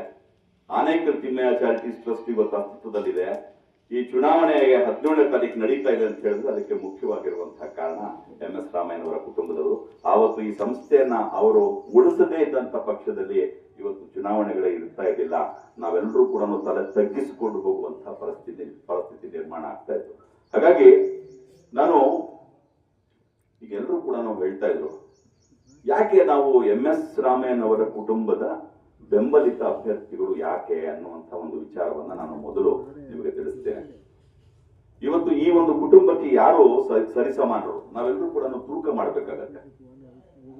ಆನೇಕಲ್ ತಿಮ್ಮಯ್ಯ ಚಾರಿಟೀಸ್ ಟ್ರಸ್ಟ್ ಇವತ್ತು ಅಸ್ತಿತ್ವದಲ್ಲಿದೆ. ಈ ಚುನಾವಣೆಗೆ ಹದಿನೇಳನೇ ತಾರೀಕು ನಡೀತಾ ಇದೆ ಅಂತ ಹೇಳಿದ್ರೆ ಅದಕ್ಕೆ ಮುಖ್ಯವಾಗಿರುವಂತಹ ಕಾರಣ ಎಂ ಎಸ್ ರಾಮಯ್ಯನವರ ಕುಟುಂಬದವರು. ಆವತ್ತು ಈ ಸಂಸ್ಥೆಯನ್ನ ಅವರು ಉಳಿಸದೇ ಇದ್ದಂತ ಪಕ್ಷದಲ್ಲಿ ಇವತ್ತು ಚುನಾವಣೆಗಳೇ ಇರ್ತಾ ಇರಲಿಲ್ಲ ನಾವೆಲ್ಲರೂ ಕೂಡ ತಲೆ ತಗ್ಗಿಸಿಕೊಂಡು ಹೋಗುವಂತಹ ಪರಿಸ್ಥಿತಿ ಪರಿಸ್ಥಿತಿ ನಿರ್ಮಾಣ ಆಗ್ತಾ ಇತ್ತು. ಹಾಗಾಗಿ ನಾನು ಈಗ ಎಲ್ಲರೂ ಕೂಡ ಹೇಳ್ತಾ ಇದ್ರು, ಯಾಕೆ ನಾವು ಎಂ ಎಸ್ ರಾಮಯ್ಯನವರ ಕುಟುಂಬದ ಬೆಂಬಲಿತ ಅಭ್ಯರ್ಥಿಗಳು ಯಾಕೆ ಅನ್ನುವಂತ ಒಂದು ವಿಚಾರವನ್ನ ನಾನು ಮೊದಲು ನಿಮಗೆ ತಿಳಿಸುತ್ತೇನೆ ಇವತ್ತು ಈ ಒಂದು ಕುಟುಂಬಕ್ಕೆ ಯಾರು ಸರಿಸಮಾನರು ನಾವೆಲ್ಲರೂ ಕೂಡ ತೂಕ ಮಾಡಬೇಕಾಗತ್ತೆ.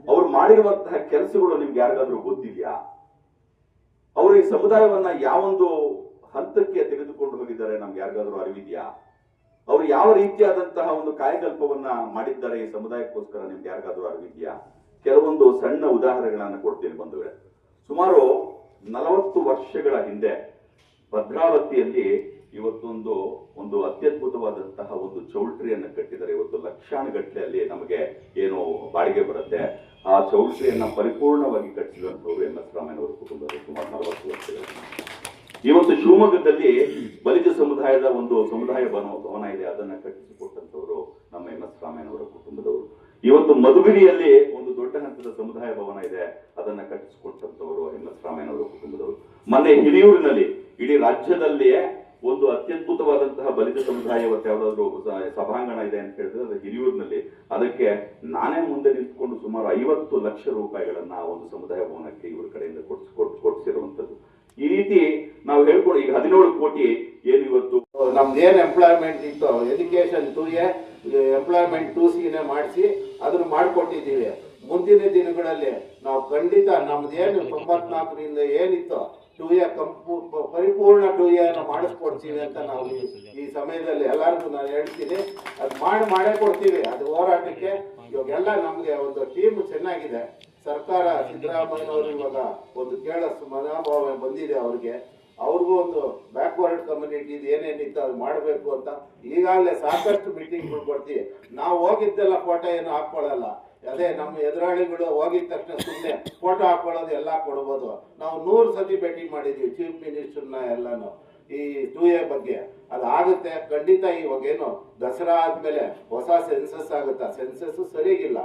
ಅವ್ರು ಮಾಡಿರುವಂತಹ ಕೆಲಸಗಳು ನಿಮ್ಗೆ ಯಾರಿಗಾದ್ರೂ ಗೊತ್ತಿದೆಯಾ? ಅವರು ಈ ಸಮುದಾಯವನ್ನ ಯಾವೊಂದು ಹಂತಕ್ಕೆ ತೆಗೆದುಕೊಂಡು ಹೋಗಿದ್ದಾರೆ ನಮ್ಗೆ ಯಾರಿಗಾದ್ರೂ ಅರಿವಿದ್ಯಾ? ಅವರು ಯಾವ ರೀತಿಯಾದಂತಹ ಒಂದು ಕಾಯಕಲ್ಪವನ್ನ ಮಾಡಿದ್ದಾರೆ ಈ ಸಮುದಾಯಕ್ಕೋಸ್ಕರ ನಿಮ್ಗೆ ಯಾರಿಗಾದ್ರೂ ಅರಿವಿದ್ಯಾ? ಕೆಲವೊಂದು ಸಣ್ಣ ಉದಾಹರಣೆಗಳನ್ನ ಕೊಡ್ತೀನಿ ಬಂಧುಗಳೇ. ಸುಮಾರು ನಲವತ್ತು ವರ್ಷಗಳ ಹಿಂದೆ ಭದ್ರಾವತಿಯಲ್ಲಿ ಇವತ್ತೊಂದು, ಒಂದು ಅತ್ಯದ್ಭುತವಾದಂತಹ ಒಂದು ಚೌಲ್ಟ್ರಿಯನ್ನು ಕಟ್ಟಿದ್ದಾರೆ. ಇವತ್ತು ಲಕ್ಷಾನುಗಟ್ಟಲೆ ಅಲ್ಲಿ ನಮಗೆ ಏನು ಬಾಡಿಗೆ ಬರುತ್ತೆ. ಆ ಚೌಲ್ಟ್ರಿಯನ್ನ ಪರಿಪೂರ್ಣವಾಗಿ ಕಟ್ಟಿಸಿದಂಥವ್ರು ಎಂ ಎಸ್ ರಾಮಯ್ಯನವರ ಕುಟುಂಬದ ಸುಮಾರು ನಲವತ್ತು ವರ್ಷಗಳು. ಇವತ್ತು ಶಿವಮೊಗ್ಗದಲ್ಲಿ ಬಲಿಜ ಸಮುದಾಯದ ಒಂದು ಸಮುದಾಯ ಭವನ ಭವನ ಇದೆ. ಅದನ್ನ ಕಟ್ಟಿಸಿಕೊಟ್ಟಂತವರು ನಮ್ಮ ಎಂ ಎಸ್ ರಾಮಯ್ಯನವರ ಕುಟುಂಬದವರು. ಇವತ್ತು ಮಧುಗಿರಿಯಲ್ಲಿ ಒಂದು ದೊಡ್ಡ ಹಂತದ ಸಮುದಾಯ ಭವನ ಇದೆ. ಅದನ್ನ ಕಟ್ಟಿಸಿಕೊಟ್ಟಂತವರು ಎಂ ಎಸ್ ರಾಮಯ್ಯನವರ ಕುಟುಂಬದವರು. ಮೊನ್ನೆ ಹಿರಿಯೂರಿನಲ್ಲಿ ಇಡೀ ರಾಜ್ಯದಲ್ಲಿಯೇ ಒಂದು ಅತ್ಯದ್ಭುತವಾದಂತಹ ಬಲಿತ ಸಮುದಾಯ ಇವತ್ತು ಯಾವ್ದಾದ್ರು ಸಭಾಂಗಣ ಇದೆ ಅಂತ ಹೇಳಿದ್ರೆ ಅದು ಹಿರಿಯೂರಿನಲ್ಲಿ. ಅದಕ್ಕೆ ನಾನೇ ಮುಂದೆ ನಿಂತ್ಕೊಂಡು ಸುಮಾರು ಐವತ್ತು ಲಕ್ಷ ರೂಪಾಯಿಗಳನ್ನ ಆ ಒಂದು ಸಮುದಾಯ ಭವನಕ್ಕೆ ಇವ್ರ ಕಡೆಯಿಂದ ಕೊಡ್ಸಿ ಕೊಡ್ಸಿರುವಂತದ್ದು ಈ ರೀತಿ ನಾವು ಹೇಳ್ಕೊಡಿ ಈಗ ಹದಿನೇಳು ಕೋಟಿ ಏನು ಇವತ್ತು ನಮ್ದು ಏನ್ ಎಂಪ್ಲಾಯ್ಮೆಂಟ್ ಇತ್ತು ಎಜುಕೇಶನ್ ಟೂ ಎ ಎಂಪ್ಲಾಯ್ಮೆಂಟ್ ಟೂ ಸಿನೇ ಮಾಡಿಸಿ ಅದನ್ನ ಮಾಡ್ಕೊಟ್ಟಿದ್ದೀವಿ. ಮುಂದಿನ ದಿನಗಳಲ್ಲಿ ನಾವು ಖಂಡಿತ ನಮ್ದು ಏನು ತೊಂಬತ್ನಾಲ್ಕರಿಂದ ಏನಿತ್ತು ಟೂ ಎ ಕಂಪು ಪರಿಪೂರ್ಣ ಟೂ ಎ ಮಾಡಿಸ್ಕೊಡ್ತೀವಿ ಅಂತ ನಾವು ಈ- ಸಮಯದಲ್ಲಿ ಎಲ್ಲರಿಗೂ ನಾನು ಹೇಳ್ತೀನಿ. ಅದು ಮಾಡಿ, ಮಾಡೇ ಕೊಡ್ತೀವಿ. ಅದು ಹೋರಾಟಕ್ಕೆ. ಇವಾಗೆಲ್ಲ ನಮಗೆ ಒಂದು ಟೀಮ್ ಚೆನ್ನಾಗಿದೆ. ಸರ್ಕಾರ ಸಿದ್ದರಾಮಯ್ಯವರು ಇವಾಗ ಒಂದು ಕೇಳ ಮನೋಭಾವ ಬಂದಿದೆ ಅವ್ರಿಗೆ. ಅವ್ರಿಗೂ ಒಂದು ಬ್ಯಾಕ್ವರ್ಡ್ ಕಮ್ಯುನಿಟಿ ಏನೇನಿತ್ತು ಅದು ಮಾಡಬೇಕು ಅಂತ ಈಗಾಗಲೇ ಸಾಕಷ್ಟು ಮೀಟಿಂಗ್ಗಳು ಕೊಡ್ತೀವಿ. ನಾವು ಹೋಗಿದ್ದೆಲ್ಲ ಫೋಟೋ ಏನು ಹಾಕೊಳ್ಳಲ್ಲ ಅದೇ ನಮ್ಮ ಎದುರಾಳಿಗಳು ಹೋಗಿದ ತಕ್ಷಣ ಸುಮ್ಮನೆ ಫೋಟೋ ಹಾಕೊಳ್ಳೋದು ಎಲ್ಲ ಕೊಡ್ಬೋದು. ನಾವು ನೂರು ಸತಿ ಭೇಟಿ ಮಾಡಿದ್ವಿ ಚೀಫ್ ಮಿನಿಸ್ಟರ್ನ ಎಲ್ಲಾನು. ಈ ಟೂ ಎ ಬಗ್ಗೆ. ಅದಾಗುತ್ತೆ. ಖಂಡಿತ ಇವಾಗೇನು ದಸರಾ ಆದಮೇಲೆ ಹೊಸ ಸೆನ್ಸಸ್ ಆಗುತ್ತಾ? ಸೆನ್ಸಸ್ ಸರಿಗಿಲ್ಲ.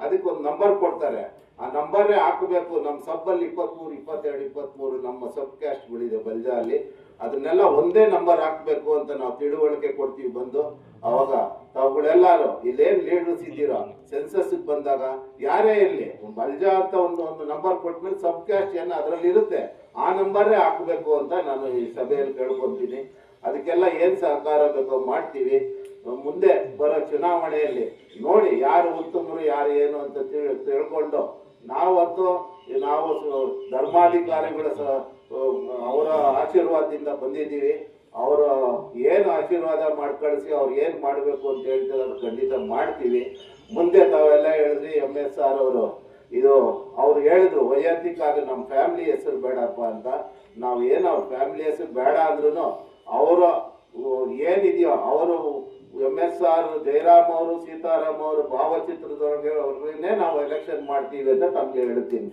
ಅದಕ್ಕೊಂದು ನಂಬರ್ ಕೊಡ್ತಾರೆ. ಆ ನಂಬರೇ ಹಾಕಬೇಕು. ನಮ್ಮ ಸಬ್ಬಲ್ಲಿ ಇಪ್ಪತ್ಮೂರು, ಇಪ್ಪತ್ತೆರಡು ಇಪ್ಪತ್ತ್ಮೂರು ನಮ್ಮ ಸಬ್ ಕ್ಯಾಸ್ಟ್ಗಳಿದೆ ಬಲ್ಜಾ ಅಲ್ಲಿ. ಅದನ್ನೆಲ್ಲ ಒಂದೇ ನಂಬರ್ ಹಾಕಬೇಕು ಅಂತ ನಾವು ತಿಳುವಳಿಕೆ ಕೊಡ್ತೀವಿ ಬಂದು. ಅವಾಗ ತಾವುಗಳೆಲ್ಲರೂ ಇಲ್ಲೇನು ಲೀಡರ್ಸ್ ಇದ್ದೀರಾ? ಸೆನ್ಸಸ್ ಬಂದಾಗ ಯಾರೇ ಇರಲಿ ಬಲ್ಜಾ ಅಂತ ಒಂದು ಒಂದು ನಂಬರ್ ಕೊಟ್ಮೇಲೆ ಸಬ್ ಕ್ಯಾಸ್ಟ್ ಏನು ಅದರಲ್ಲಿ ಇರುತ್ತೆ? ಆ ನಂಬರೇ ಹಾಕಬೇಕು ಅಂತ ನಾನು ಈ ಸಭೆಯಲ್ಲಿ ಕೇಳ್ಕೊತೀನಿ. ಅದಕ್ಕೆಲ್ಲ ಏನು ಸಹಕಾರ ಬೇಕೋ ಮಾಡ್ತೀವಿ. ಮುಂದೆ ಬರೋ ಚುನಾವಣೆಯಲ್ಲಿ ನೋಡಿ ಯಾರು ಉತ್ತಮರು, ಯಾರು ಏನು ಅಂತ ತಿಳ್- ತಿಳ್ಕೊಂಡು ನಾವತ್ತು, ನಾವು ಧರ್ಮಾಧಿಕಾರಿಗಳ ಸ ಅವರ ಆಶೀರ್ವಾದದಿಂದ ಬಂದಿದ್ದೀವಿ. ಅವರ ಏನು ಆಶೀರ್ವಾದ ಮಾಡ್ಕಳಿಸಿ ಅವ್ರು ಏನು ಮಾಡಬೇಕು ಅಂತ ಹೇಳ್ತಾರೆ ಅದು ಖಂಡಿತ ಮಾಡ್ತೀವಿ. ಮುಂದೆ ತಾವೆಲ್ಲ ಹೇಳಿದ್ರಿ ಎಂ ಎಸ್ ಆರ್ ಅವರು, ಇದು ಅವ್ರು ಹೇಳಿದ್ರು ವೈಯಕ್ತಿಕ ಆಗಿ ನಮ್ಮ ಫ್ಯಾಮಿಲಿ ಹೆಸರು ಬೇಡಪ್ಪ ಅಂತ. ನಾವು ಏನು ಅವ್ರ ಫ್ಯಾಮಿಲಿ ಹೆಸರು ಬೇಡ ಅಂದ್ರೂ ಅವರ ಏನಿದೆಯೋ ಅವರು ಎಂ ಎಸ್ ಆರ್ ಜಯರಾಮ್ ಅವರು, ಸೀತಾರಾಮ್ ಅವರು, ಭಾವಚಿತ್ರದೊಳಗೆ ಅವ್ರನ್ನೇ ನಾವು ಎಲೆಕ್ಷನ್ ಮಾಡ್ತೀವಿ ಅಂತ ತಮ್ಗೆ ಹೇಳ್ತೀನಿ.